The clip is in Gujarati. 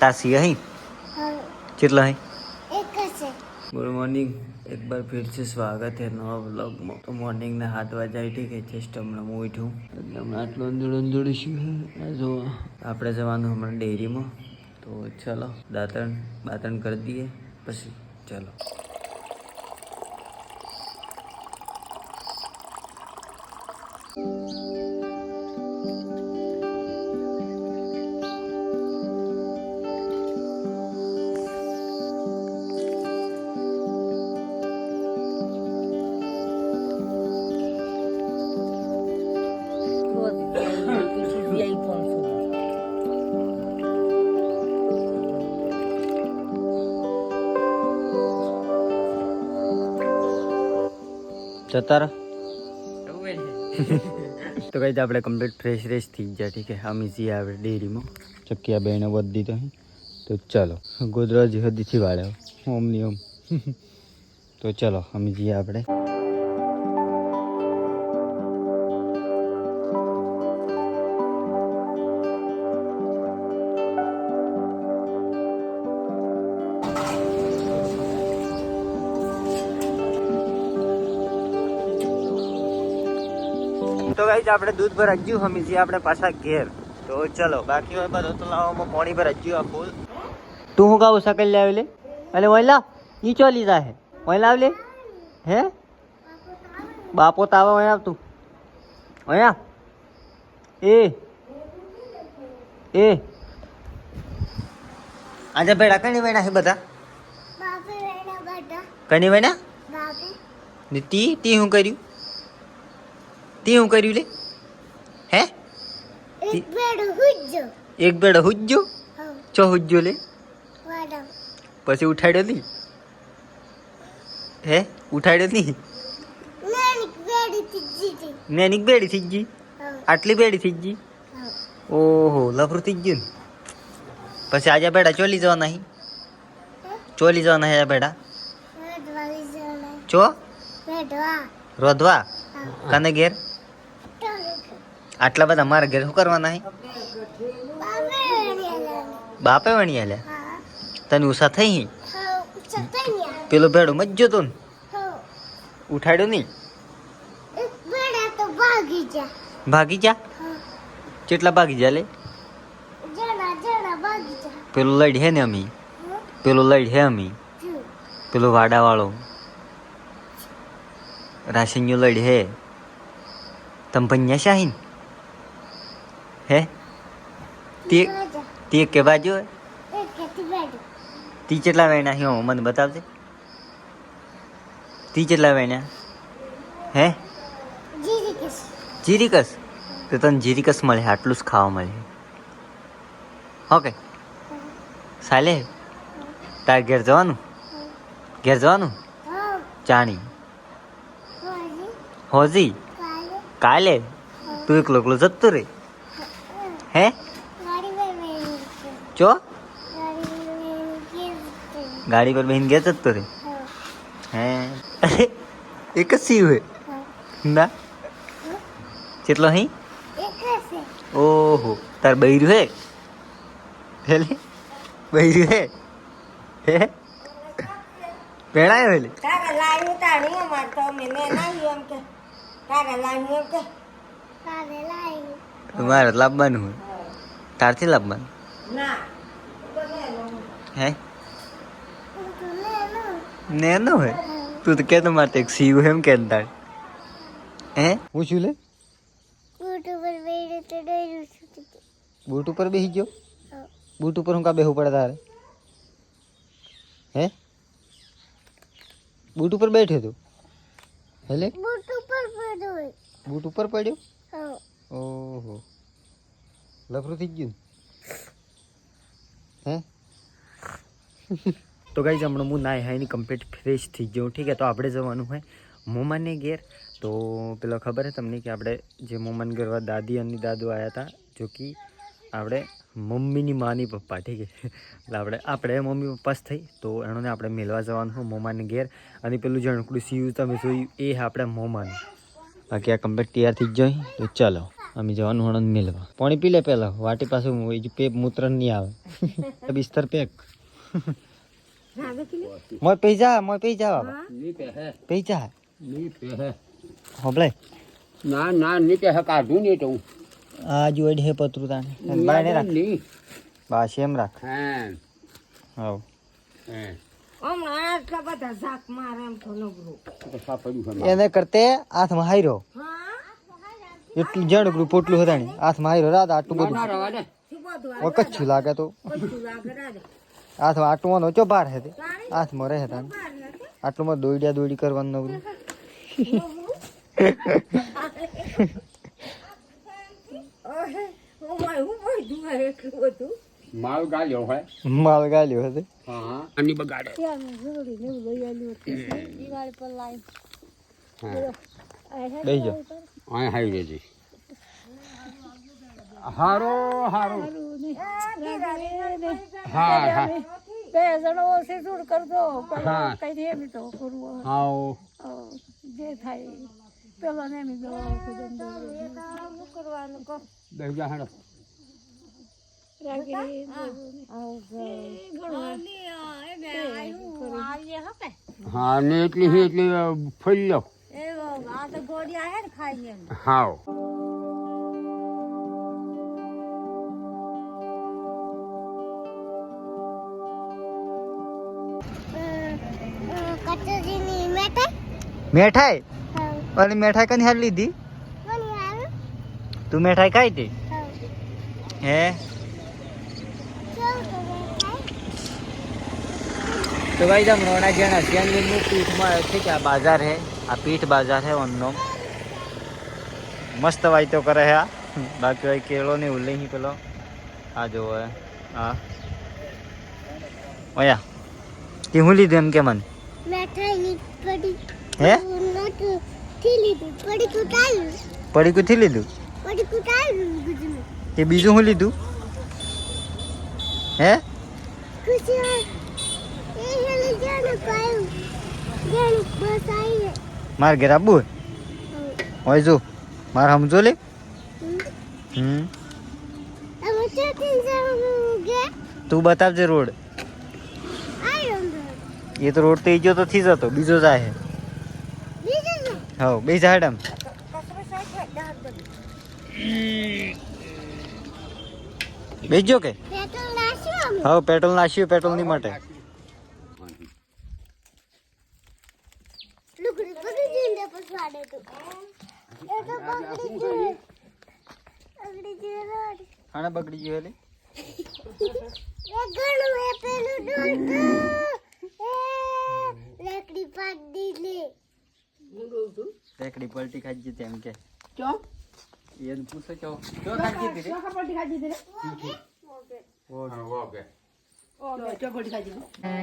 તાસી હઈ કેટલા હઈ ગુડ મોર્નિંગ. એક બાર ફિર છે સ્વાગત હે નવા વ્લોગમાં. તો મોર્નિંગના હાથ વાજા ઠીક છે. જસ્ટ હમણાં હું ઉઠ્યું. એટલે હમણાં આટલું અંધળ અંધળ જો આપણે જવાનું હમણાં ડેરીમાં. તો ચાલો દાંતણ બાતણ કરી દઈએ. પછી ચાલો. જતા તો કઈ આપણે કમ્પ્લીટ ફ્રેશ ફ્રેશ થઈ ગયા ઠીક છે? અમે જઈએ આપણે ડેરીમાં ચક્કિયા બેને વધી તો તો ચાલો ગોદરાજ હદીથી વાળ્યો ઓમની ઓમ. તો ચાલો અમે જઈએ આપણે. તો ગાઈ આપણે દૂધ પર હજ્યું હમી છીએ આપણે પાછા ઘેર. તો ચલો બાકી હોય બધો તો લાવવામાં પાણી પર હજ્યું આ ફૂલ. તું હું ગાવું સકલ લાવી લે? અલે વહેલા નીચો લીધા હે? વહેલા લે? હે? બાપો તાવા વહેલા તું. વહેલા એ. એ. આજે બેડા કણી વેણા છે બધા? કણી વેણા નીતિ તી તી શું કર્યું? તી શું કર્યું લે? હે? એક બેડ હુજ્જો. એક બેડ હુજ્જો? હો. ચો હુજ્જો લે? પછી ઉઠાડ્યો નહીં? હે? ઉઠાડ્યો નહીં? નેનિક નેની બેડી થઈ ગઈ હો. આટલી બેડી થઈ ગઈ ઓહો લફરું થઈ ગયું ને. પછી આજે બેડા ચોલી જવાના અહીં ચોલી જવાના હે બેડા? ચો? રોધવા હા. કને ઘેર? આટલા બધા મારા ઘેર શું કરવાના હે? બાપે વણી લે તને ઉષા થઈ પેલો ભેડો મજ્જો તો ને? ઉઠાડ્યો નહીં? ભાગી જા. કેટલા ભાગી જા લે? પેલો લડ હે ને અમી? પેલો લઈ હે અમી? પેલો વાડાવાળો? રાશિન્યો લડ હે? તમ પંજા શાહીન હે? તે તે કે બાજુ તી કેટલા વેણ્યા હે હું મને બતાવજે. તી કેટલા વેણ્યા હે? જીરીકસ. તો તને જીરીકસ મળે આટલું જ ખાવા મળે. ઓકે. સાલે? તાર ઘેર જવાનું? ઘેર જવાનું? ચાણી હોજી. કાલે? તું એકલો એકલો જતો રે. હે? ગાડી પર મેરી કે ચો ગાડી પર બેહીને ઘેર જતો રે હે. અરે એક જ સીવ હે? હો. ના? કેટલો હી? ઓહો તાર બૈર્યું હે? હેલે? બૈર્યું હે? હે? પેણાયો હેલે? તારે લાવ્યું તાણી અમાર તો અમે મેં લાવ્યું એમ કે. તારે લાવ્યું એમ કે. કાલે લાવી તમારે લાવવાનું હોય. તારથી લાવવાનું હે? નેનો હે? તો લેનો ને ન હોય તું તો કે મારે એક સીવું એમ કે તાર. હે? હું શું લે? બૂટ ઉપર બેસી ગયો? બૂટ ઉપર હું કા બેહવું પડે તારે? હે? બૂટ ઉપર બેઠ્યો તું હેલે બૂટ ઉપર પડ્યો બૂટ ઉપર પડ્યો? હો. ઓહો. લફરું થઈ ગયું હે? તો ગાઈ હમણાં હું નાય હાઈની કમ્પ્લીટ ફ્રેશ થઈ ગયો ઠીક છે? તો આપણે જવાનું હોય મોમાને ઘેર. તો પેલો ખબર હે તમને કે આપણે જે મોમાન ઘરવા દાદી અને દાદુ આવ્યા હતા, જો કે આપણે મમ્મીની માની પપ્પા, ઠીક છે? એટલે આપણે આપણે મમ્મી પપ્પા જ થઈ. તો એનોને આપણે મેળવા જવાનું હોય મોમાને ઘેર. અને પેલું જણકડું સીયું તમે જોયું, એ આપણે મોમાનું. બાકી આ કમ્પ્લેટ તૈયાર થઈ જ જોઈ તો ચાલો અમે જવાનું હણંદ મેળવા પાણી પી લે પહેલા. વાટી પાછું જે પેપ મૂત્ર નહીં આવે. બિસ્તર પેક. મોય પૈસા મોય પૈસા બાબા. પી જા. પૈસા ની પહે હોબલે ના ના ની પહે કાઢું નહીં તો આ જોડે હે પતરું તાણે. બાયને રાખ. બસ એમ રાખ. હા. હા. એને કરતે હાથમાં હાયરો. એટલું એટલું ગ્રુપ પોટલું હતા ને હાથમાં હાયરો. રાત આટલું બધું. ના રવા દે શું બધું ઓ કચ્છું લાગે તો. બધું લાગે હાથમાં આટલું વાનો ચો બાર હે તે? હાથમાં રહે હતા આટલું માં દોડ્યા દોડી કરવાનું નવરું ઓહે, ઓમાય હું બધું એટલું બધું. માલ ગાલ્યો હોય? માલ ગાલ્યો હતે હા. આની બગાડે. હા. બેહી જાઓ આ હાઈ રેજી હારો હારો હા હા. બે જણો સીધું કરજો. હા. કઈ દે એમ તો કરવું આવો જે થાય પેલા ને એમ કરવાનું કહો. દઈ જા હેડો રાખી હા ને એટલી હી એટલી ફરી લો આ તો ગોળિયા હે ને ખાઈ હાવ કચોરીની મેઠાઈ મેઠાઈ હા અને મેઠાઈ કની હાલ લીધી કોની આવે તું મેઠાઈ ખાઈ હતી હા હે કેવું તો મેઠાઈ તો ભાઈ हम रोना जन हसियानगंज પીઠમાં पीठ में આ क्या बाजार है आ पीठ बाजार है ओननो મસ્ત વાયતો કરે હે આ. બાકી ભાઈ કેળો ને ઉલ્લે પેલો. આ જોવો હા ઓયા. તે હું લીધું એમ કે મને? હે? પડી કુથી લીધું? તે બીજું હું લીધું? હે? માર ઘેર આબુ? હોય જો. માર સમજો લે. હમ. તું બતાવજે રોડ. એ તો રોડ તો ઈજો તો થઈ જતો. બીજો જાય હે. બીજું હવ બે સાચે દાળ કે? અમે. પેટ્રોલ નાશ્યું પેટ્રોલની માટે. ખાણા બગડી ગયો લેકડી રેકડી પલટી ખાઈ જતી એમ કે. ચો? એને પૂછો ચો. ચો ખાઈ જતી રે? પલટી ખાઈ દીધી રે? ઓકે. ચો પલટી ખાઈ દીધી